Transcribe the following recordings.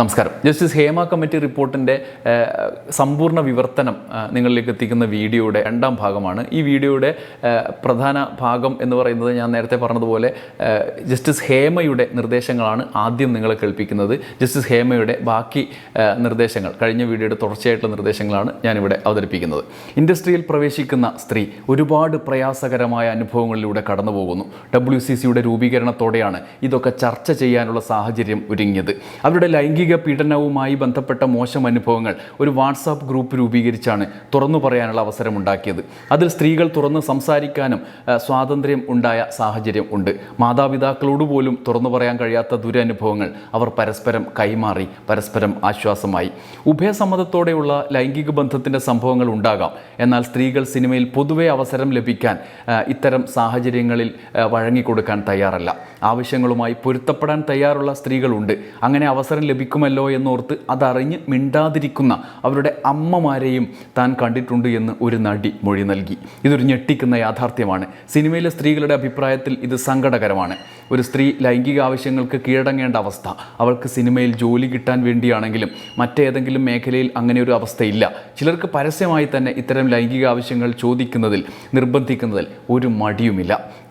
നമസ്കാരം. Justice Hema committee റിപ്പോർട്ടിന്റെ സമ്പൂർണ വിവർത്തനം നിങ്ങളിലേക്ക് എത്തിക്കുന്ന വീഡിയോയുടെ രണ്ടാം ഭാഗമാണ്. ഈ വീഡിയോയുടെ പ്രധാന ഭാഗം എന്ന് പറയുന്നത് ഞാൻ നേരത്തെ പറഞ്ഞതുപോലെ ജസ്റ്റിസ് ഹേമയുടെ നിർദ്ദേശങ്ങളാണ് ആദ്യം നിങ്ങളെ കേൾപ്പിക്കുന്നത്. ജസ്റ്റിസ് ഹേമയുടെ ബാക്കി നിർദ്ദേശങ്ങൾ കഴിഞ്ഞ വീഡിയോയുടെ തുടർച്ചയായിട്ടുള്ള നിർദ്ദേശങ്ങളാണ് ഞാനിവിടെ അവതരിപ്പിക്കുന്നത്. ഇൻഡസ്ട്രിയിൽ പ്രവേശിക്കുന്ന സ്ത്രീ ഒരുപാട് പ്രയാസകരമായ അനുഭവങ്ങളിലൂടെ കടന്നു പോകുന്നു ഡബ്ല്യു സി സിയുടെ രൂപീകരണത്തോടെയാണ് ഇതൊക്കെ ചർച്ച ചെയ്യാനുള്ള സാഹചര്യം ഒരുങ്ങിയത്. അവരുടെ ലൈംഗിക പീഡനവുമായി ബന്ധപ്പെട്ട മോശം അനുഭവങ്ങൾ ഒരു വാട്സാപ്പ് ഗ്രൂപ്പ് രൂപീകരിച്ചാണ് തുറന്നു പറയാനുള്ള അവസരമുണ്ടാക്കിയത്. അതിൽ സ്ത്രീകൾ തുറന്ന് സംസാരിക്കാനും സ്വാതന്ത്ര്യം ഉണ്ടായ സാഹചര്യം ഉണ്ട്. മാതാപിതാക്കളോട് പോലും തുറന്നു പറയാൻ കഴിയാത്ത ദുരനുഭവങ്ങൾ അവർ പരസ്പരം കൈമാറി പരസ്പരം ആശ്വാസമായി. ഉഭയസമ്മതത്തോടെയുള്ള ലൈംഗിക ബന്ധത്തിന്റെ സംഭവങ്ങൾ ഉണ്ടാകാം. എന്നാൽ സ്ത്രീകൾ സിനിമയിൽ പൊതുവെ അവസരം ലഭിക്കാൻ ഇത്തരം സാഹചര്യങ്ങളിൽ വഴങ്ങിക്കൊടുക്കാൻ തയ്യാറല്ല. ആവശ്യങ്ങളുമായി പൊരുത്തപ്പെടാൻ തയ്യാറുള്ള സ്ത്രീകളുണ്ട്. അങ്ങനെ അവസരം ലഭിക്കുമല്ലോ എന്നോർത്ത് അതറിഞ്ഞ് മിണ്ടാതിരിക്കുന്ന അവരുടെ അമ്മമാരെയും താൻ കണ്ടിട്ടുണ്ട് എന്ന് ഒരു നടി മൊഴി നൽകി. ഇതൊരു ഞെട്ടിക്കുന്ന യാഥാർത്ഥ്യമാണ്. സിനിമയിലെ സ്ത്രീകളുടെ അഭിപ്രായത്തിൽ ഇത് സങ്കടകരമാണ്. ഒരു സ്ത്രീ ലൈംഗിക ആവശ്യങ്ങൾക്ക് കീഴടങ്ങേണ്ട അവസ്ഥ. അവൾക്ക് സിനിമയിൽ ജോലി കിട്ടാൻ വേണ്ടിയാണെങ്കിലും മറ്റേതെങ്കിലും മേഖലയിൽ അങ്ങനെ ഒരു അവസ്ഥയില്ല. ചിലർക്ക് പരസ്യമായി തന്നെ ഇത്തരം ലൈംഗിക ആവശ്യങ്ങൾ ചോദിക്കുന്നതിൽ നിർബന്ധിക്കുന്നതിൽ ഒരു മടിയുമില്ല.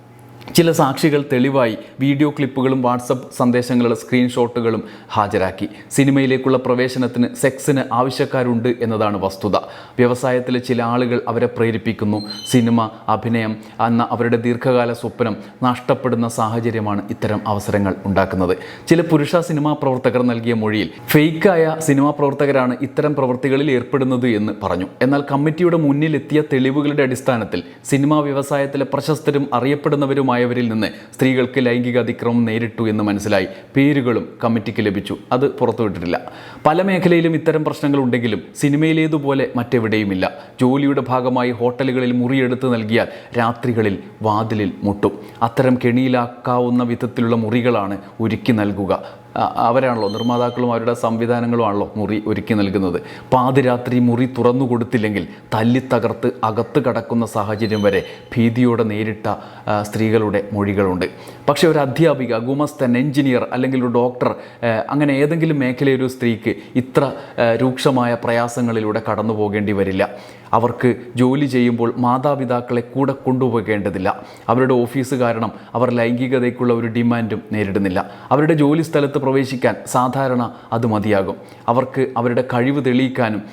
ചില സാക്ഷികൾ തെളിവായി വീഡിയോ ക്ലിപ്പുകളും വാട്സപ്പ് സന്ദേശങ്ങളുടെ സ്ക്രീൻഷോട്ടുകളും ഹാജരാക്കി. സിനിമയിലേക്കുള്ള പ്രവേശനത്തിന് സെക്സിന് ആവശ്യക്കാരുണ്ട് എന്നതാണ് വസ്തുത. വ്യവസായത്തിലെ ചില ആളുകൾ അവരെ പ്രേരിപ്പിക്കുന്നു. സിനിമ അഭിനയം എന്ന അവരുടെ ദീർഘകാല സ്വപ്നം നഷ്ടപ്പെടുന്ന സാഹചര്യമാണ് ഇത്തരം അവസരങ്ങൾ ഉണ്ടാക്കുന്നത്. ചില പുരുഷ സിനിമാ പ്രവർത്തകർ നൽകിയ മൊഴിയിൽ ഫെയ്ക്കായ സിനിമാ പ്രവർത്തകരാണ് ഇത്തരം പ്രവൃത്തികളിൽ ഏർപ്പെടുന്നത് എന്ന് പറഞ്ഞു. എന്നാൽ കമ്മിറ്റിയുടെ മുന്നിലെത്തിയ തെളിവുകളുടെ അടിസ്ഥാനത്തിൽ സിനിമാ വ്യവസായത്തിലെ പ്രശസ്തരും അറിയപ്പെടുന്നവരുമായവരിൽ നിന്ന് സ്ത്രീകൾക്ക് ലൈംഗിക അതിക്രമം നേരിട്ടു എന്ന് മനസ്സിലായി. പേരുകളും കമ്മിറ്റിക്ക് ലഭിച്ചു. അത് പുറത്തുവിട്ടിട്ടില്ല. പല മേഖലയിലും ഇത്തരം പ്രശ്നങ്ങൾ ഉണ്ടെങ്കിലും സിനിമയിലേതുപോലെ മറ്റെവിടെയുമില്ല. ജോലിയുടെ ഭാഗമായി ഹോട്ടലുകളിൽ മുറിയെടുത്ത് നൽകിയാൽ രാത്രികളിൽ വാതിലിൽ മുട്ടും. അത്തരം കെണിയിലാക്കാവുന്ന വിധത്തിലുള്ള മുറികളാണ് ഒരുക്കി നൽകുക. അവരാണല്ലോ നിർമ്മാതാക്കളും അവരുടെ സംവിധാനങ്ങളുമാണല്ലോ മുറി ഒരുക്കി നൽകുന്നത്. പാതിരാത്രി മുറി തുറന്നു കൊടുത്തില്ലെങ്കിൽ തല്ലി തകർത്ത് അകത്ത് കടക്കുന്ന സാഹചര്യം വരെ ഭീതിയോടെ നേരിട്ട സ്ത്രീകളുടെ മൊഴികളുണ്ട്. പക്ഷേ ഒരു അധ്യാപിക ഗുമസ്തൻ എഞ്ചിനീയർ അല്ലെങ്കിൽ ഒരു ഡോക്ടർ അങ്ങനെ ഏതെങ്കിലും മേഖലയൊരു സ്ത്രീക്ക് ഇത്ര രൂക്ഷമായ പ്രയാസങ്ങളിലൂടെ കടന്നു പോകേണ്ടി വരില്ല. അവർക്ക് ജോലി ചെയ്യുമ്പോൾ മാതാപിതാക്കളെ കൂടെ കൊണ്ടുപോകേണ്ടതില്ല. അവരുടെ ഓഫീസ് കാരണം അവർ ലൈംഗികതയ്ക്കുള്ള ഒരു ഡിമാൻഡും നേരിടുന്നില്ല. അവരുടെ ജോലി സ്ഥലത്ത് പ്രവേശിക്കാൻ സാധാരണ അത് മതിയാകും. അവർക്ക് അവരുടെ കഴിവ് തെളിയിക്കാനും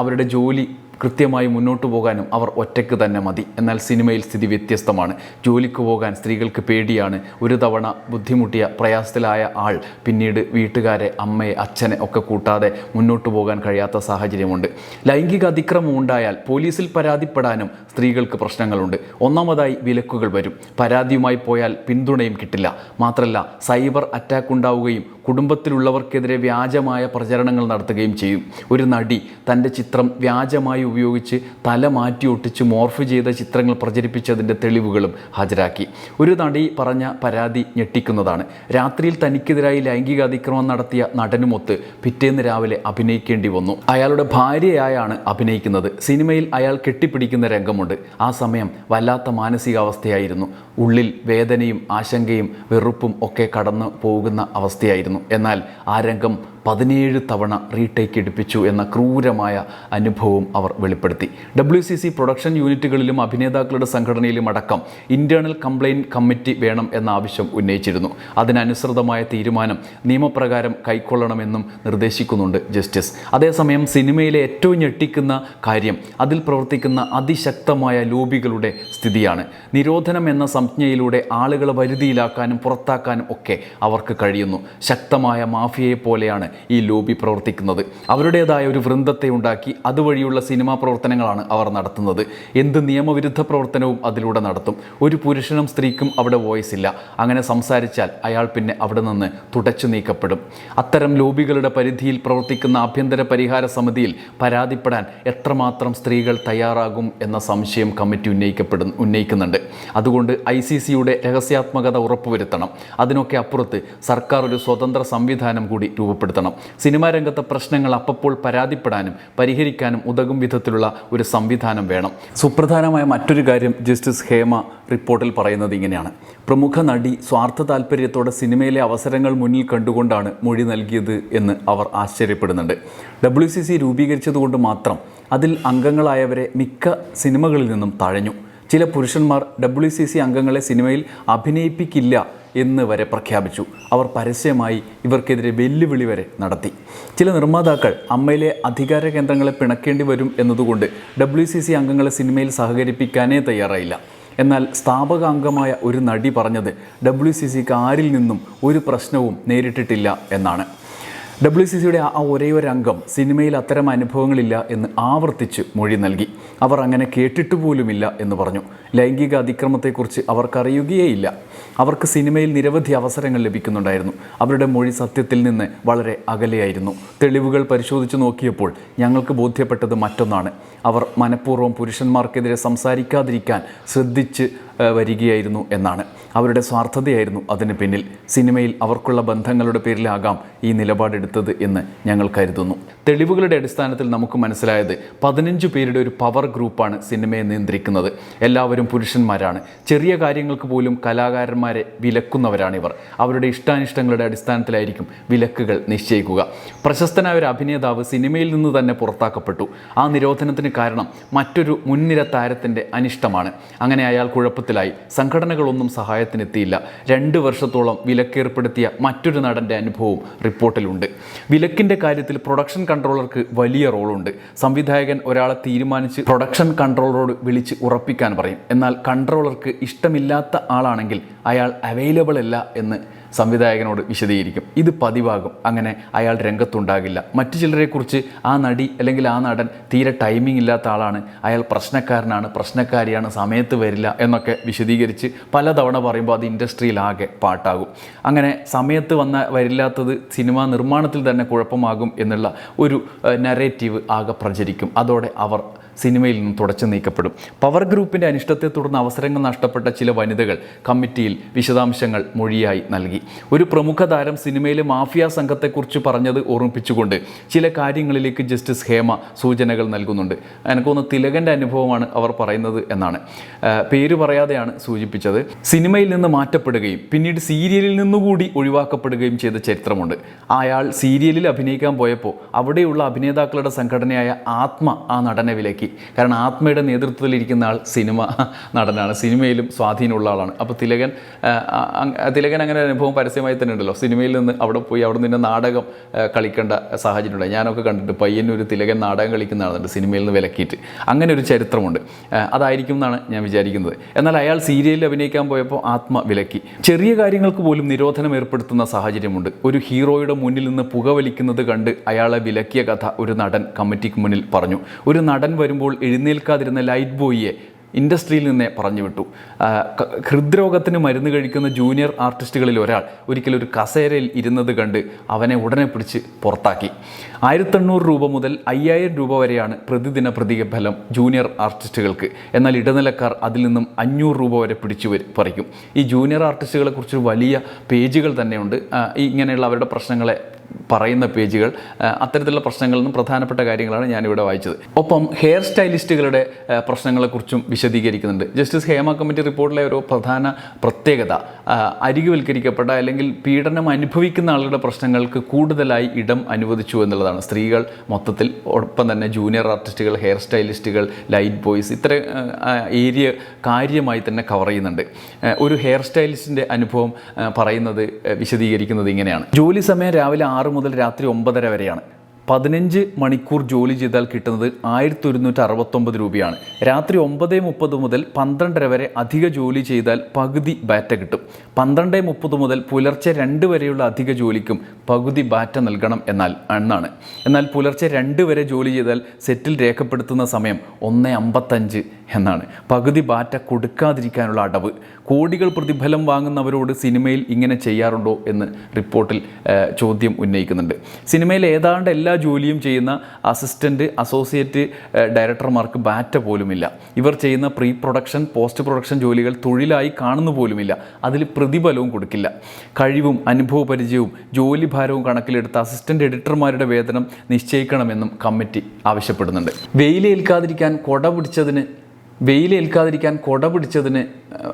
അവരുടെ ജോലി കൃത്യമായി മുന്നോട്ട് പോകാനും അവർ ഒറ്റയ്ക്ക് തന്നെ മതി. എന്നാൽ സിനിമയിൽ സ്ഥിതി വ്യത്യസ്തമാണ്. ജോലിക്ക് പോകാൻ സ്ത്രീകൾക്ക് പേടിയാണ്. ഒരു തവണ ബുദ്ധിമുട്ടിയ പ്രയാസത്തിലായ ആൾ പിന്നീട് വീട്ടുകാരെ അമ്മയെ അച്ഛനെ ഒക്കെ കൂട്ടാതെ മുന്നോട്ട് പോകാൻ കഴിയാത്ത സാഹചര്യമുണ്ട്. ലൈംഗിക അതിക്രമം ഉണ്ടായാൽ പോലീസിൽ പരാതിപ്പെടാനും സ്ത്രീകൾക്ക് പ്രശ്നങ്ങളുണ്ട്. ഒന്നാമതായി വിലക്കുകൾ വരും. പരാതിയുമായി പോയാൽ പിന്തുണയും കിട്ടില്ല. മാത്രമല്ല സൈബർ അറ്റാക്ക് ഉണ്ടാവുകയും കുടുംബത്തിലുള്ളവർക്കെതിരെ വ്യാജമായ പ്രചരണങ്ങൾ നടത്തുകയും ചെയ്യും. ഒരു നടി തന്റെ ചിത്രം വ്യാജമായി ഉപയോഗിച്ച് തല മാറ്റി ഒട്ടിച്ച് മോർഫ് ചെയ്ത ചിത്രങ്ങൾ പ്രചരിപ്പിച്ചതിന്റെ തെളിവുകളും ഹാജരാക്കി. ഒരു നടി പറഞ്ഞ പരാതി ഞെട്ടിക്കുന്നതാണ്. രാത്രിയിൽ തനിക്കെതിരായി ലൈംഗിക അതിക്രമം നടത്തിയ നടനുമൊത്ത് പിറ്റേന്ന് രാവിലെ അഭിനയിക്കേണ്ടി വന്നു. അയാളുടെ ഭാര്യയായാണ് അഭിനയിക്കുന്നത്. സിനിമയിൽ അയാൾ കെട്ടിപ്പിടിക്കുന്ന രംഗമുണ്ട്. ആ സമയം വല്ലാത്ത മാനസികാവസ്ഥയായിരുന്നു. ഉള്ളിൽ വേദനയും ആശങ്കയും വെറുപ്പും ഒക്കെ കടന്നു പോകുന്ന അവസ്ഥയായിരുന്നു. എന്നാൽ ആ രംഗം പതിനേഴ് തവണ റീടേക്ക് എടുപ്പിച്ചു എന്ന ക്രൂരമായ അനുഭവം അവർ വെളിപ്പെടുത്തി. ഡബ്ല്യു സി സി പ്രൊഡക്ഷൻ യൂണിറ്റുകളിലും അഭിനേതാക്കളുടെ സംഘടനയിലും അടക്കം ഇന്റേണൽ കംപ്ലയിന്റ് കമ്മിറ്റി വേണം എന്ന ആവശ്യം ഉന്നയിച്ചിരുന്നു. അതിനനുസൃതമായ തീരുമാനം നിയമപ്രകാരം കൈക്കൊള്ളണമെന്നും നിർദ്ദേശിക്കുന്നുണ്ട് ജസ്റ്റിസ് അതേസമയം സിനിമയിലെ ഏറ്റവും ഞെട്ടിക്കുന്ന കാര്യം അതിൽ പ്രവർത്തിക്കുന്ന അതിശക്തമായ ലോബികളുടെ സ്ഥിതിയാണ്. നിരോധനം എന്ന സംജ്ഞയിലൂടെ ആളുകളെ വരുതിയിലാക്കാനും പുറത്താക്കാനും ഒക്കെ അവർക്ക് കഴിയുന്നു. ശക്തമായ മാഫിയയെ പോലെയാണ് ഈ ലോബി പ്രവർത്തിക്കുന്നത്. അവരുടേതായ ഒരു വൃന്ദത്തെ ഉണ്ടാക്കി അതുവഴിയുള്ള സിനിമാ പ്രവർത്തനങ്ങളാണ് അവർ നടത്തുന്നത്. എന്ത് നിയമവിരുദ്ധ പ്രവർത്തനവും അതിലൂടെ നടത്തും. ഒരു പുരുഷനും സ്ത്രീക്കും അവിടെ വോയിസ് ഇല്ല. അങ്ങനെ സംസാരിച്ചാൽ അയാൾ പിന്നെ അവിടെ നിന്ന് തുടച്ചു നീക്കപ്പെടും. അത്തരം ലോബികളുടെ പരിധിയിൽ പ്രവർത്തിക്കുന്ന ആഭ്യന്തര പരിഹാര സമിതിയിൽ പരാതിപ്പെടാൻ എത്രമാത്രം സ്ത്രീകൾ തയ്യാറാകും എന്ന സംശയം കമ്മിറ്റി ഉന്നയിക്കപ്പെടുന്നു ഉന്നയിക്കുന്നുണ്ട്. അതുകൊണ്ട് ഐ സി സിയുടെ രഹസ്യാത്മകത ഉറപ്പുവരുത്തണം. അതിനൊക്കെ അപ്പുറത്ത് സർക്കാർ ഒരു സ്വതന്ത്ര സംവിധാനം കൂടി രൂപപ്പെടുത്തണം. ഉൾപ്പെടുത്തണം സിനിമാ രംഗത്തെ പ്രശ്നങ്ങൾ അപ്പപ്പോൾ പരാതിപ്പെടാനും പരിഹരിക്കാനും ഉതകും വിധത്തിലുള്ള ഒരു സംവിധാനം വേണം. സുപ്രധാനമായ മറ്റൊരു കാര്യം ജസ്റ്റിസ് ഹേമ റിപ്പോർട്ടിൽ പറയുന്നത് ഇങ്ങനെയാണ്. പ്രമുഖ നടി സ്വാർത്ഥ താല്പര്യത്തോടെ സിനിമയിലെ അവസരങ്ങൾ മുന്നിൽ കണ്ടുകൊണ്ടാണ് മൊഴി നൽകിയത് എന്ന് അവർ ആശ്ചര്യപ്പെടുന്നുണ്ട്. ഡബ്ല്യു സി സി രൂപീകരിച്ചതുകൊണ്ട് മാത്രം അതിൽ അംഗങ്ങളായവരെ മിക്ക സിനിമകളിൽ നിന്നും തഴഞ്ഞു. ചില പുരുഷന്മാർ ഡബ്ല്യു സി സി അംഗങ്ങളെ സിനിമയിൽ അഭിനയിപ്പിക്കില്ല എന്ന് വരെ പ്രഖ്യാപിച്ചു. അവർ പരസ്യമായി ഇവർക്കെതിരെ വെല്ലുവിളി വരെ നടത്തി. ചില നിർമ്മാതാക്കൾ അമ്മയിലെ അധികാര കേന്ദ്രങ്ങളെ പിണക്കേണ്ടി വരും എന്നതുകൊണ്ട് ഡബ്ല്യു സി സി അംഗങ്ങളെ സിനിമയിൽ സഹകരിപ്പിക്കാനേ തയ്യാറായില്ല. എന്നാൽ സ്ഥാപക അംഗമായ ഒരു നടി പറഞ്ഞത് ഡബ്ല്യു സി സിക്ക് ആരിൽ നിന്നും ഒരു പ്രശ്നവും നേരിട്ടിട്ടില്ല എന്നാണ്. ഡബ്ല്യു സി സിയുടെ ആ ഒരേ ഒരു അംഗം സിനിമയിൽ അത്തരം അനുഭവങ്ങളില്ല എന്ന് ആവർത്തിച്ച് മൊഴി നൽകി. അവർ അങ്ങനെ കേട്ടിട്ട് പോലുമില്ല എന്ന് പറഞ്ഞു. ലൈംഗിക അതിക്രമത്തെക്കുറിച്ച് അവർക്കറിയുകയേയില്ല. അവർക്ക് സിനിമയിൽ നിരവധി അവസരങ്ങൾ ലഭിക്കുന്നുണ്ടായിരുന്നു. അവരുടെ മൊഴി സത്യത്തിൽ നിന്ന് വളരെ അകലെയായിരുന്നു. തെളിവുകൾ പരിശോധിച്ച് നോക്കിയപ്പോൾ ഞങ്ങൾക്ക് ബോധ്യപ്പെട്ടത് മറ്റൊന്നാണ്. അവർ മനഃപൂർവം പുരുഷന്മാർക്കെതിരെ സംസാരിക്കാതിരിക്കാൻ ശ്രദ്ധിച്ച് വരികയായിരുന്നു എന്നാണ്. അവരുടെ സ്വാർത്ഥതയായിരുന്നു അതിന് പിന്നിൽ. സിനിമയിൽ അവർക്കുള്ള ബന്ധങ്ങളുടെ പേരിലാകാം ഈ നിലപാടെടുത്തത് എന്ന് ഞങ്ങൾ കരുതുന്നു. തെളിവുകളുടെ അടിസ്ഥാനത്തിൽ നമുക്ക് മനസ്സിലായത് പതിനഞ്ച് പേരുടെ ഒരു പവർ ഗ്രൂപ്പാണ് സിനിമയെ നിയന്ത്രിക്കുന്നത്. എല്ലാവരും പുരുഷന്മാരാണ്. ചെറിയ കാര്യങ്ങൾക്ക് പോലും കലാകാരന്മാരെ വിലക്കുന്നവരാണിവർ. അവരുടെ ഇഷ്ടാനിഷ്ടങ്ങളുടെ അടിസ്ഥാനത്തിലായിരിക്കും വിലക്കുകൾ നിശ്ചയിക്കുക. പ്രശസ്തനായ ഒരു അഭിനേതാവ് സിനിമയിൽ നിന്ന് തന്നെ പുറത്താക്കപ്പെട്ടു. ആ നിരോധനത്തിന് കാരണം മറ്റൊരു മുൻനിര താരത്തിന്റെ അനിഷ്ടമാണ്. അങ്ങനെ അയാൾ കുഴപ്പത്തിലായി. സംഘടനകളൊന്നും സഹായത്തിനെത്തിയില്ല. രണ്ട് വർഷത്തോളം വിലക്കേർപ്പെടുത്തിയ മറ്റൊരു നടന്റെ അനുഭവവും റിപ്പോർട്ടിലുണ്ട്. വിലക്കിന്റെ കാര്യത്തിൽ പ്രൊഡക്ഷൻ കൺട്രോളർക്ക് വലിയ റോളുണ്ട്. സംവിധായകൻ ഒരാളെ തീരുമാനിച്ച് പ്രൊഡക്ഷൻ കൺട്രോളറോട് വിളിച്ച് ഉറപ്പിക്കാൻ പറയും. എന്നാൽ കൺട്രോളർക്ക് ഇഷ്ടമില്ലാത്ത ആളാണെങ്കിൽ അയാൾ അവൈലബിൾ അല്ല എന്ന് സംവിധായകനോട് വിശദീകരിക്കും. ഇത് പതിവാകും. അങ്ങനെ അയാൾ രംഗത്തുണ്ടാകില്ല. മറ്റു ചിലരെക്കുറിച്ച് ആ നടി അല്ലെങ്കിൽ ആ നടൻ തീരെ ടൈമിംഗ് ഇല്ലാത്ത ആളാണ്. അയാൾ പ്രശ്നക്കാരനാണ്. പ്രശ്നക്കാരിയാണ്. സമയത്ത് വരില്ല എന്നൊക്കെ വിശദീകരിച്ച് പലതവണ പറയുമ്പോൾ അത് ഇൻഡസ്ട്രിയിലാകെ പാട്ടാകും. അങ്ങനെ സമയത്ത് വന്ന വരില്ലാത്തത് സിനിമാ നിർമ്മാണത്തിൽ തന്നെ കുഴപ്പമാകും എന്നുള്ള ഒരു നരേറ്റീവ് ആകെ പ്രചരിക്കും. അതോടെ അവർ സിനിമയിൽ നിന്നും തുടച്ചു നീക്കപ്പെടും. പവർ ഗ്രൂപ്പിന്റെ അനിഷ്ടത്തെ തുടർന്ന് അവസരങ്ങൾ നഷ്ടപ്പെട്ട ചില വനിതകൾ കമ്മിറ്റിയിൽ വിശദാംശങ്ങൾ മൊഴിയായി നൽകി. ഒരു പ്രമുഖ താരം സിനിമയിലെ മാഫിയ സംഘത്തെക്കുറിച്ച് പറഞ്ഞത് ഓർമ്മിപ്പിച്ചുകൊണ്ട് ചില കാര്യങ്ങളിലേക്ക് ജസ്റ്റിസ് ഹേമ സൂചനകൾ നൽകുന്നുണ്ട്. എനിക്ക് തോന്നുന്നു തിലകന്റെ അനുഭവമാണ് അവർ പറയുന്നത് എന്നാണ്. പേര് പറയാതെയാണ് സൂചിപ്പിച്ചത്. സിനിമയിൽ നിന്ന് മാറ്റപ്പെടുകയും പിന്നീട് സീരിയലിൽ നിന്നുകൂടി ഒഴിവാക്കപ്പെടുകയും ചെയ്ത ചരിത്രമുണ്ട്. അയാൾ സീരിയലിൽ അഭിനയിക്കാൻ പോയപ്പോൾ അവിടെയുള്ള അഭിനേതാക്കളുടെ സംഘടനയായ ആത്മ ആ നടനെ വിലക്കി കാരണം ആത്മയുടെ നേതൃത്വത്തിലിരിക്കുന്ന ആൾ സിനിമ നടനാണ്. സിനിമയിലും സ്വാധീനമുള്ള ആളാണ്. അപ്പോൾ തിലകൻ തിലകൻ അങ്ങനെ അനുഭവം പരസ്യമായി തന്നെ ഉണ്ടല്ലോ. സിനിമയിൽ നിന്ന് അവിടെ പോയി അവിടെ നിന്ന് നാടകം കളിക്കേണ്ട സാഹചര്യം ഉണ്ടായി. ഞാനൊക്കെ കണ്ടിട്ട് പയ്യന്നൂർ തിലകൻ നാടകം കളിക്കുന്ന ആളുണ്ട് സിനിമയിൽ നിന്ന് വിലക്കിയിട്ട്. അങ്ങനെ ഒരു ചരിത്രമുണ്ട്. അതായിരിക്കും എന്നാണ് ഞാൻ വിചാരിക്കുന്നത്. എന്നാൽ അയാൾ സീരിയലിൽ അഭിനയിക്കാൻ പോയപ്പോൾ ആത്മ വിലക്കി. ചെറിയ കാര്യങ്ങൾക്ക് പോലും നിരോധനം ഏർപ്പെടുത്തുന്ന സാഹചര്യമുണ്ട്. ഒരു ഹീറോയുടെ മുന്നിൽ നിന്ന് പുകവലിക്കുന്നത് കണ്ട് അയാളെ വിലക്കിയ കഥ ഒരു നടൻ കമ്മിറ്റിക്ക് മുന്നിൽ പറഞ്ഞു. ഒരു നടൻ വരുമ്പോൾ എഴുന്നേൽക്കാതിരുന്ന ലൈറ്റ് ബോയിയെ ഇൻഡസ്ട്രിയിൽ നിന്ന് പറഞ്ഞു വിട്ടു ആ, ക- ഹൃദ്രോഗത്തിന് മരുന്ന് കഴിക്കുന്ന ജൂനിയർ ആർട്ടിസ്റ്റുകളിൽ ഒരാൾ ഒരിക്കലും ഒരു കസേരയിൽ ഇരുന്നത് കണ്ട് അവനെ ഉടനെ പിടിച്ച് പുറത്താക്കി. ആയിരത്തെണ്ണൂറ് രൂപ മുതൽ അയ്യായിരം രൂപ വരെയാണ് പ്രതിദിന പ്രതിഫലം ജൂനിയർ ആർട്ടിസ്റ്റുകൾക്ക് എന്നാൽ ഇടനിലക്കാർ അതിൽ നിന്നും അഞ്ഞൂറ് രൂപ വരെ പിടിച്ചു പറിക്കും. ഈ ജൂനിയർ ആർട്ടിസ്റ്റുകളെക്കുറിച്ച് വലിയ പേജുകൾ തന്നെയുണ്ട്. ഇങ്ങനെയുള്ള അവരുടെ പ്രശ്നങ്ങളെ പറയുന്ന പേജുകൾ അത്തരത്തിലുള്ള പ്രശ്നങ്ങളിൽ നിന്നും പ്രധാനപ്പെട്ട കാര്യങ്ങളാണ് ഞാനിവിടെ വായിച്ചത്. ഒപ്പം ഹെയർ സ്റ്റൈലിസ്റ്റുകളുടെ പ്രശ്നങ്ങളെക്കുറിച്ചും വിശദീകരിക്കുന്നുണ്ട്. ജസ്റ്റിസ് ഹേമ കമ്മിറ്റി റിപ്പോർട്ടിലെ ഒരു പ്രധാന പ്രത്യേകത അരികുവൽക്കരിക്കപ്പെട്ട അല്ലെങ്കിൽ പീഡനം അനുഭവിക്കുന്ന ആളുകളുടെ പ്രശ്നങ്ങൾക്ക് കൂടുതലായി ഇടം അനുവദിച്ചു എന്നുള്ളതാണ്. സ്ത്രീകൾ മൊത്തത്തിൽ ഒപ്പം തന്നെ ജൂനിയർ ആർട്ടിസ്റ്റുകൾ ഹെയർ സ്റ്റൈലിസ്റ്റുകൾ ലൈറ്റ് ബോയ്സ് ഇത്ര ഏരിയ കാര്യമായി തന്നെ കവർ ചെയ്യുന്നുണ്ട്. ഒരു ഹെയർ സ്റ്റൈലിസ്റ്റിന്റെ അനുഭവം പറയുന്നത് വിശദീകരിക്കുന്നത് ഇങ്ങനെയാണ്. ജോലി സമയം രാവിലെ ആറ് മുതൽ രാത്രി ഒമ്പതര വരെയാണ്. പതിനഞ്ച് മണിക്കൂർ ജോലി ചെയ്താൽ കിട്ടുന്നത് ആയിരത്തി ഒരുന്നൂറ്റി അറുപത്തൊമ്പത് രൂപയാണ്. രാത്രി ഒമ്പത് മുപ്പത് മുതൽ പന്ത്രണ്ടര വരെ അധിക ജോലി ചെയ്താൽ പകുതി ബാറ്റ കിട്ടും. പന്ത്രണ്ട് മുപ്പത് മുതൽ പുലർച്ചെ രണ്ട് വരെയുള്ള അധിക ജോലിക്കും പകുതി ബാറ്റ നൽകണം എന്നാൽ എന്നാണ്. എന്നാൽ പുലർച്ചെ രണ്ട് വരെ ജോലി ചെയ്താൽ സെറ്റിൽ രേഖപ്പെടുത്തുന്ന സമയം ഒന്ന് അമ്പത്തഞ്ച് എന്നാണ്. പകുതി ബാറ്റ കൊടുക്കാതിരിക്കാനുള്ള അടവ്. കോടികൾ പ്രതിഫലം വാങ്ങുന്നവരോട് സിനിമയിൽ ഇങ്ങനെ ചെയ്യാറുണ്ടോ എന്ന് റിപ്പോർട്ടിൽ ചോദ്യം ഉന്നയിക്കുന്നുണ്ട്. സിനിമയിൽ ഏതാണ്ട് എല്ലാ ജോലിയും ചെയ്യുന്ന അസിസ്റ്റന്റ് അസോസിയേറ്റ് ഡയറക്ടർമാർക്ക് ബാറ്റ പോലുമില്ല. ഇവർ ചെയ്യുന്ന പ്രീ പ്രൊഡക്ഷൻ പോസ്റ്റ് പ്രൊഡക്ഷൻ ജോലികൾ തൊഴിലായി കാണുന്നു പോലുമില്ല. അതിൽ പ്രതിഫലവും കൊടുക്കില്ല. കഴിവും അനുഭവ പരിചയവും ജോലി ഭാരവും കണക്കിലെടുത്ത് അസിസ്റ്റന്റ് എഡിറ്റർമാരുടെ വേതനം നിശ്ചയിക്കണമെന്നും കമ്മിറ്റി ആവശ്യപ്പെടുന്നുണ്ട്. വെയിലേൽക്കാതിരിക്കാൻ കൊട പിടിച്ചതിന് വെയിലേൽക്കാതിരിക്കാൻ കൊട പിടിച്ചതിന്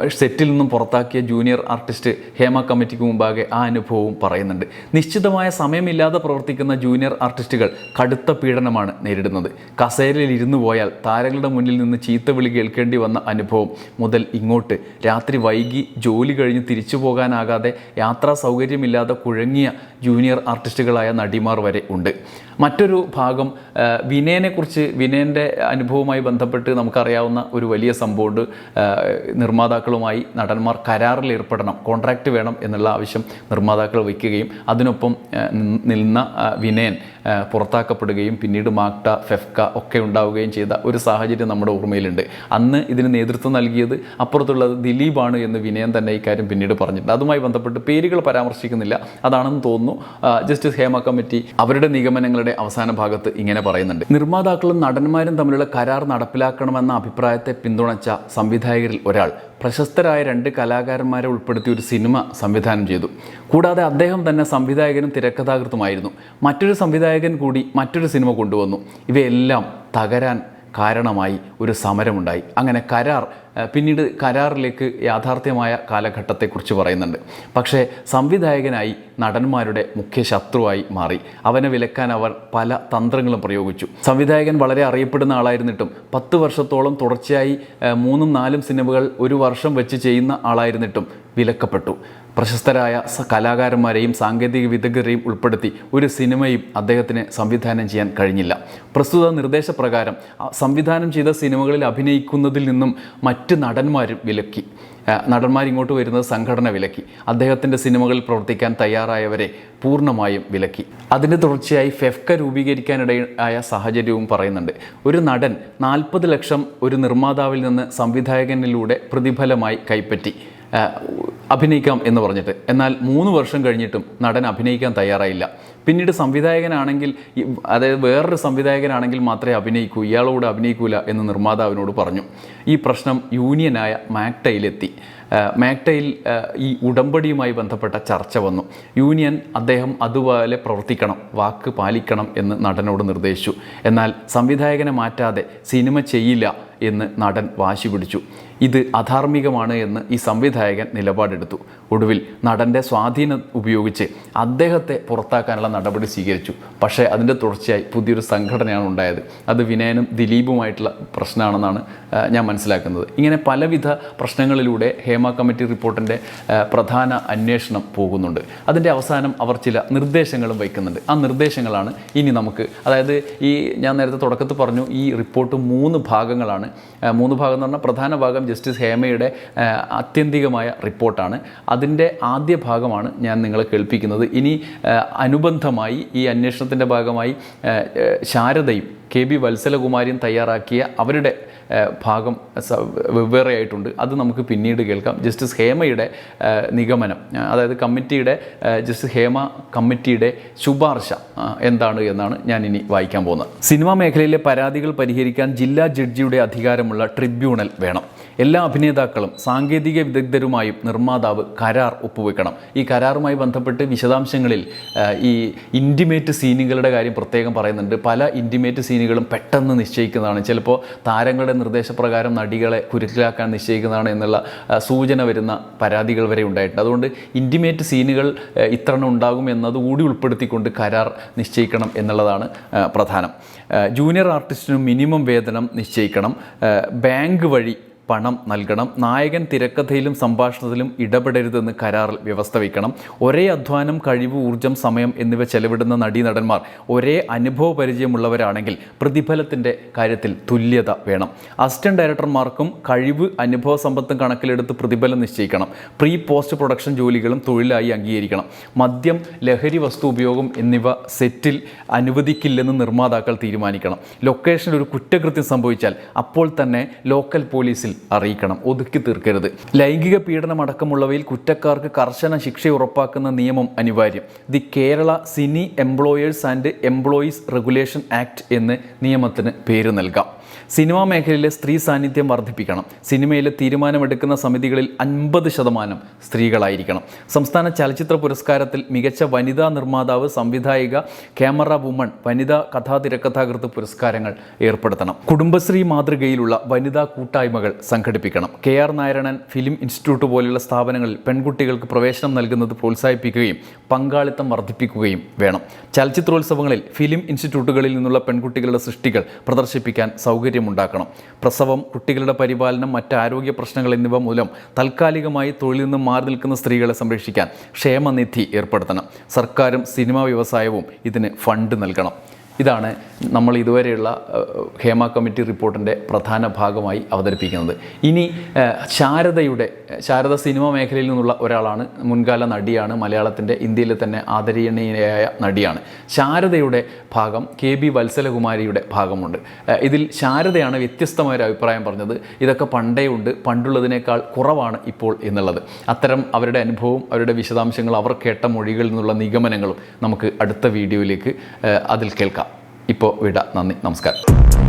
സെറ്റിൽ നിന്നും പുറത്താക്കിയ ജൂനിയർ ആർട്ടിസ്റ്റ് ഹേമ കമ്മിറ്റിക്ക് മുമ്പാകെ ആ അനുഭവവും പറയുന്നുണ്ട്. നിശ്ചിതമായ സമയമില്ലാതെ പ്രവർത്തിക്കുന്ന ജൂനിയർ ആർട്ടിസ്റ്റുകൾ കടുത്ത പീഡനമാണ് നേരിടുന്നത്. കസേരയിൽ ഇരുന്നു പോയാൽ താരങ്ങളുടെ മുന്നിൽ നിന്ന് ചീത്ത വിളി കേൾക്കേണ്ടി വന്ന അനുഭവം മുതൽ ഇങ്ങോട്ട്. രാത്രി വൈകി ജോലി കഴിഞ്ഞ് തിരിച്ചു പോകാനാകാതെ യാത്രാ സൗകര്യമില്ലാതെ കുഴങ്ങിയ ജൂനിയർ ആർട്ടിസ്റ്റുകളായ നടിമാർ വരെ ഉണ്ട്. മറ്റൊരു ഭാഗം വിനയനെക്കുറിച്ച് വിനയന്റെ അനുഭവവുമായി ബന്ധപ്പെട്ട് നമുക്കറിയാവുന്ന ഒരു വലിയ സംഭവമുണ്ട്. നിർമ്മാതാക്കളുമായി നടന്മാർ കരാറിൽ ഏർപ്പെടണം കോൺട്രാക്റ്റ് വേണം എന്നുള്ള ആവശ്യം നിർമ്മാതാക്കൾ വയ്ക്കുകയും അതിനൊപ്പം നിന്ന വിനയൻ പുറത്താക്കപ്പെടുകയും പിന്നീട് മാക്ട ഫെഫ്ക ഒക്കെ ഉണ്ടാവുകയും ചെയ്ത ഒരു സാഹചര്യം നമ്മുടെ ഓർമ്മയിലുണ്ട്. അന്ന് ഇതിന് നേതൃത്വം നൽകിയത് അപ്പുറത്തുള്ളത് ദിലീപാണ് എന്ന് വിനയൻ തന്നെ ഇക്കാര്യം പിന്നീട് പറഞ്ഞിട്ടുണ്ട്. അതുമായി ബന്ധപ്പെട്ട് പേരുകൾ പരാമർശിക്കുന്നില്ല. അതാണെന്ന് തോന്നുന്നു. ജസ്റ്റിസ് ഹേമ കമ്മിറ്റി അവരുടെ നിഗമനങ്ങളുടെ അവസാന ഭാഗത്ത് ഇങ്ങനെ പറയുന്നുണ്ട്. നിർമ്മാതാക്കളും നടന്മാരും തമ്മിലുള്ള കരാർ നടപ്പിലാക്കണമെന്ന അഭിപ്രായത്തെ പിന്തുണച്ച സംവിധായകരിൽ ഒരാൾ പ്രശസ്തരായ രണ്ട് കലാകാരന്മാരെ ഉൾപ്പെടുത്തി ഒരു സിനിമ സംവിധാനം ചെയ്തു. കൂടാതെ അദ്ദേഹം തന്നെ സംവിധായകനും തിരക്കഥാകൃത്തുമായിരുന്നു. മറ്റൊരു സംവിധായകൻ കൂടി മറ്റൊരു സിനിമ കൊണ്ടുവന്നു. ഇവയെല്ലാം തകരാൻ കാരണമായി ഒരു സമരമുണ്ടായി. അങ്ങനെ കരാർ പിന്നീട് കരാറിലേക്ക് യാഥാർത്ഥ്യമായ കാലഘട്ടത്തെക്കുറിച്ച് പറയുന്നുണ്ട്. പക്ഷേ സംവിധായകനായി നടന്മാരുടെ മുഖ്യ ശത്രുവായി മാറി. അവനെ വിലക്കാൻ അവർ പല തന്ത്രങ്ങളും പ്രയോഗിച്ചു. സംവിധായകൻ വളരെ അറിയപ്പെടുന്ന ആളായിരുന്നിട്ടും പത്ത് വർഷത്തോളം തുടർച്ചയായി മൂന്നും നാലും സിനിമകൾ ഒരു വർഷം വെച്ച് ചെയ്യുന്ന ആളായിരുന്നിട്ടും വിലക്കപ്പെട്ടു. പ്രശസ്തരായ കലാകാരന്മാരെയും സാങ്കേതിക വിദഗ്ധരെയും ഉൾപ്പെടുത്തി ഒരു സിനിമയും അദ്ദേഹത്തിന് സംവിധാനം ചെയ്യാൻ കഴിഞ്ഞില്ല. പ്രസ്തുത നിർദ്ദേശപ്രകാരം സംവിധാനം ചെയ്ത സിനിമകളിൽ അഭിനയിക്കുന്നതിൽ നിന്നും മറ്റ് നടന്മാരും വിലക്കി. നടന്മാരിങ്ങോട്ട് വരുന്നത് സംഘടന വിലക്കി. അദ്ദേഹത്തിന്റെ സിനിമകളിൽ പ്രവർത്തിക്കാൻ തയ്യാറായവരെ പൂർണമായും വിലക്കി. അതിന്റെ തുടർച്ചയായി ഫെഫ്ക രൂപീകരിക്കാനിടയായ സാഹചര്യവും പറയുന്നുണ്ട്. ഒരു നടൻ നാൽപ്പത് ലക്ഷം ഒരു നിർമ്മാതാവിൽ നിന്ന് സംവിധായകനിലൂടെ പ്രതിഫലമായി കൈപ്പറ്റി. അഭിനയിക്കാം എന്ന് പറഞ്ഞിട്ട്. എന്നാൽ മൂന്ന് വർഷം കഴിഞ്ഞിട്ടും നടൻ അഭിനയിക്കാൻ തയ്യാറായില്ല. പിന്നീട് സംവിധായകനാണെങ്കിൽ അതായത് വേറൊരു സംവിധായകനാണെങ്കിൽ മാത്രമേ അഭിനയിക്കൂ ഇയാളോട് അഭിനയിക്കൂല എന്ന് നിർമ്മാതാവിനോട് പറഞ്ഞു. ഈ പ്രശ്നം യൂണിയനായ മാക്ടയിലെത്തി മാക്ടയിൽ ഈ ഉടമ്പടിയുമായി ബന്ധപ്പെട്ട ചർച്ച വന്നു. യൂണിയൻ അദ്ദേഹം അതുപോലെ പ്രവർത്തിക്കണം വാക്ക് പാലിക്കണം എന്ന് നടനോട് നിർദ്ദേശിച്ചു. എന്നാൽ സംവിധായകനെ മാറ്റാതെ സിനിമ ചെയ്യില്ല എന്ന് നടൻ വാശി പിടിച്ചു. ഇത് അധാർമികമാണ് എന്ന് ഈ സംവിധായകൻ നിലപാടെടുത്തു. ഒടുവിൽ നടന്റെ സ്വാധീനം ഉപയോഗിച്ച് അദ്ദേഹത്തെ പുറത്താക്കാനുള്ള നടപടി സ്വീകരിച്ചു. പക്ഷേ അതിന്റെ തുടർച്ചയായി പുതിയൊരു സംഘടനയാണ് ഉണ്ടായത്. അത് വിനയനും ദിലീപുമായിട്ടുള്ള പ്രശ്നമാണെന്നാണ് ഞാൻ മനസ്സിലാക്കുന്നത്. ഇങ്ങനെ പലവിധ പ്രശ്നങ്ങളിലൂടെ ഹേമ കമ്മിറ്റി റിപ്പോർട്ടിന്റെ പ്രധാന അന്വേഷണം പോകുന്നുണ്ട്. അതിന്റെ അവസാനം അവർ ചില നിർദ്ദേശങ്ങളും വയ്ക്കുന്നുണ്ട്. ആ നിർദ്ദേശങ്ങളാണ് ഇനി നമുക്ക് അതായത് ഈ ഞാൻ നേരത്തെ തുടക്കത്തിൽ പറഞ്ഞു ഈ റിപ്പോർട്ട് മൂന്ന് ഭാഗങ്ങളാണ്. മൂന്ന് ഭാഗം എന്ന് പറഞ്ഞാൽ പ്രധാന ഭാഗം ജസ്റ്റിസ് ഹേമയുടെ ആത്യന്തികമായ റിപ്പോർട്ടാണ്. അതിന്റെ ആദ്യ ഭാഗമാണ് ഞാൻ നിങ്ങളെ കേൾപ്പിക്കുന്നത്. ഇനി അനുബന്ധമായി ഈ അന്വേഷണത്തിന്റെ ഭാഗമായി ശാരദയും കെ ബി വത്സലകുമാരിയും തയ്യാറാക്കിയ അവരുടെ ഭാഗം വെവ്വേറെ വെവ്വേറെയായിട്ടുണ്ട്. അത് നമുക്ക് പിന്നീട് കേൾക്കാം. ജസ്റ്റിസ് ഹേമയുടെ നിഗമനം അതായത് കമ്മിറ്റിയുടെ ജസ്റ്റിസ് ഹേമ കമ്മിറ്റിയുടെ ശുപാർശ എന്താണ് എന്നാണ് ഞാൻ ഇനി വായിക്കാൻ പോകുന്നത്. സിനിമാ മേഖലയിലെ പരാതികൾ പരിഹരിക്കാൻ ജില്ലാ ജഡ്ജിയുടെ അധികാരമുള്ള ട്രിബ്യൂണൽ വേണം. എല്ലാ അഭിനേതാക്കളും സാങ്കേതിക വിദഗ്ധരുമായും നിർമ്മാതാവ് കരാർ ഒപ്പുവെക്കണം. ഈ കരാറുമായി ബന്ധപ്പെട്ട് വിശദാംശങ്ങളിൽ ഈ ഇന്റിമേറ്റ് സീനുകളുടെ കാര്യം പ്രത്യേകം പറയുന്നുണ്ട്. പല ഇന്റിമേറ്റ് സീനുകളും പെട്ടെന്ന് നിശ്ചയിക്കുന്നതാണ്. ചിലപ്പോൾ താരങ്ങളുടെ നിർദ്ദേശപ്രകാരം നടികളെ കുരുക്കിലാക്കാൻ നിശ്ചയിക്കുന്നതാണ് എന്നുള്ള സൂചന വരുന്ന പരാതികൾ വരെ ഉണ്ടായിട്ടുണ്ട്. അതുകൊണ്ട് ഇന്റിമേറ്റ് സീനുകൾ ഇത്രണം ഉണ്ടാകും എന്നതുകൂടി ഉൾപ്പെടുത്തിക്കൊണ്ട് കരാർ നിശ്ചയിക്കണം എന്നുള്ളതാണ് പ്രധാനം. ജൂനിയർ ആർട്ടിസ്റ്റിനും മിനിമം വേതനം നിശ്ചയിക്കണം. ബാങ്ക് വഴി പണം നൽകണം. നായകൻ തിരക്കഥയിലും സംഭാഷണത്തിലും ഇടപെടരുതെന്ന് കരാറിൽ വ്യവസ്ഥ വയ്ക്കണം. ഒരേ അധ്വാനം കഴിവ് ഊർജം സമയം എന്നിവ ചെലവിടുന്ന നടീനടന്മാർ ഒരേ അനുഭവ പരിചയമുള്ളവരാണെങ്കിൽ പ്രതിഫലത്തിന്റെ കാര്യത്തിൽ തുല്യത വേണം. അസിസ്റ്റന്റ് ഡയറക്ടർമാർക്കും കഴിവ് അനുഭവ സമ്പത്തും കണക്കിലെടുത്ത് പ്രതിഫലം നിശ്ചയിക്കണം. പ്രീ പോസ്റ്റ് പ്രൊഡക്ഷൻ ജോലികളും തൊഴിലായി അംഗീകരിക്കണം. മദ്യം ലഹരി വസ്തു ഉപയോഗം എന്നിവ സെറ്റിൽ അനുവദിക്കില്ലെന്ന് നിർമ്മാതാക്കൾ തീരുമാനിക്കണം. ലൊക്കേഷനിൽ ഒരു കുറ്റകൃത്യം സംഭവിച്ചാൽ അപ്പോൾ തന്നെ ലോക്കൽ പോലീസിൽ അറിയിക്കണം. ഒതുക്കി തീർക്കരുത്. ലൈംഗിക പീഡനം അടക്കമുള്ളവയിൽ കുറ്റക്കാർക്ക് കർശന ശിക്ഷ ഉറപ്പാക്കുന്ന നിയമം അനിവാര്യം. The Kerala cine employers and employees regulation act എന്ന് നിയമത്തിന് പേര് നൽകാം. സിനിമാ മേഖലയിലെ സ്ത്രീ സാന്നിധ്യം വർദ്ധിപ്പിക്കണം. സിനിമയിലെ തീരുമാനമെടുക്കുന്ന സമിതികളിൽ അൻപത് ശതമാനം സ്ത്രീകളായിരിക്കണം. സംസ്ഥാന ചലച്ചിത്ര പുരസ്കാരത്തിൽ മികച്ച വനിതാ നിർമ്മാതാവ് സംവിധായിക ക്യാമറ വുമൺ വനിതാ കഥാതിരക്കഥാകൃത്ത് പുരസ്കാരങ്ങൾ ഏർപ്പെടുത്തണം. കുടുംബശ്രീ മാതൃകയിലുള്ള വനിതാ കൂട്ടായ്മകൾ സംഘടിപ്പിക്കണം. K R Narayanan film institute പോലുള്ള സ്ഥാപനങ്ങളിൽ പെൺകുട്ടികൾക്ക് പ്രവേശനം നൽകുന്നത് പ്രോത്സാഹിപ്പിക്കുകയും പങ്കാളിത്തം വർദ്ധിപ്പിക്കുകയും വേണം. ചലച്ചിത്രോത്സവങ്ങളിൽ ഫിലിം ഇൻസ്റ്റിറ്റ്യൂട്ടുകളിൽ നിന്നുള്ള പെൺകുട്ടികളുടെ സൃഷ്ടികൾ പ്രദർശിപ്പിക്കാൻ സൗകര്യമുണ്ടാക്കണം പ്രസവം കുട്ടികളുടെ പരിപാലനം മറ്റ് ആരോഗ്യ പ്രശ്നങ്ങൾ എന്നിവ മൂലം താൽക്കാലികമായി തൊഴിൽ നിന്ന് മാറി നിൽക്കുന്ന സ്ത്രീകളെ സംരക്ഷിക്കാൻ ക്ഷേമനിധി ഏർപ്പെടുത്തണം. സർക്കാരും സിനിമാ വ്യവസായവും ഇതിന് ഫണ്ട് നൽകണം. ഇതാണ് നമ്മൾ ഇതുവരെയുള്ള ഹേമ കമ്മിറ്റി റിപ്പോർട്ടിന്റെ പ്രധാന ഭാഗമായി അവതരിപ്പിക്കുന്നത്. ഇനി ശാരദയുടെ ശാരദ സിനിമ മേഖലയിൽ നിന്നുള്ള ഒരാളാണ് മുൻകാല നടിയാണ് മലയാളത്തിന്റെ ഇന്ത്യയിലെ തന്നെ ആദരണീയയായ നടിയാണ്. ശാരദയുടെ ഭാഗം കെ ബി വത്സലകുമാരിയുടെ ഭാഗമുണ്ട്. ഇതിൽ ശാരദയാണ് വ്യത്യസ്തമായ ഒരു അഭിപ്രായം പറഞ്ഞത്. ഇതൊക്കെ പണ്ടേ ഉണ്ട് പണ്ടുള്ളതിനേക്കാൾ കുറവാണ് ഇപ്പോൾ എന്നുള്ളത്. അത്തരം അവരുടെ അനുഭവവും അവരുടെ വിശദാംശങ്ങളും അവർ കേട്ട മൊഴികളിൽ നിന്നുള്ള നിഗമനങ്ങളും നമുക്ക് അടുത്ത വീഡിയോയിലേക്ക് അതിൽ കേൾക്കാം. ഇപ്പോൾ വിട നന്ദി നമസ്കാരം.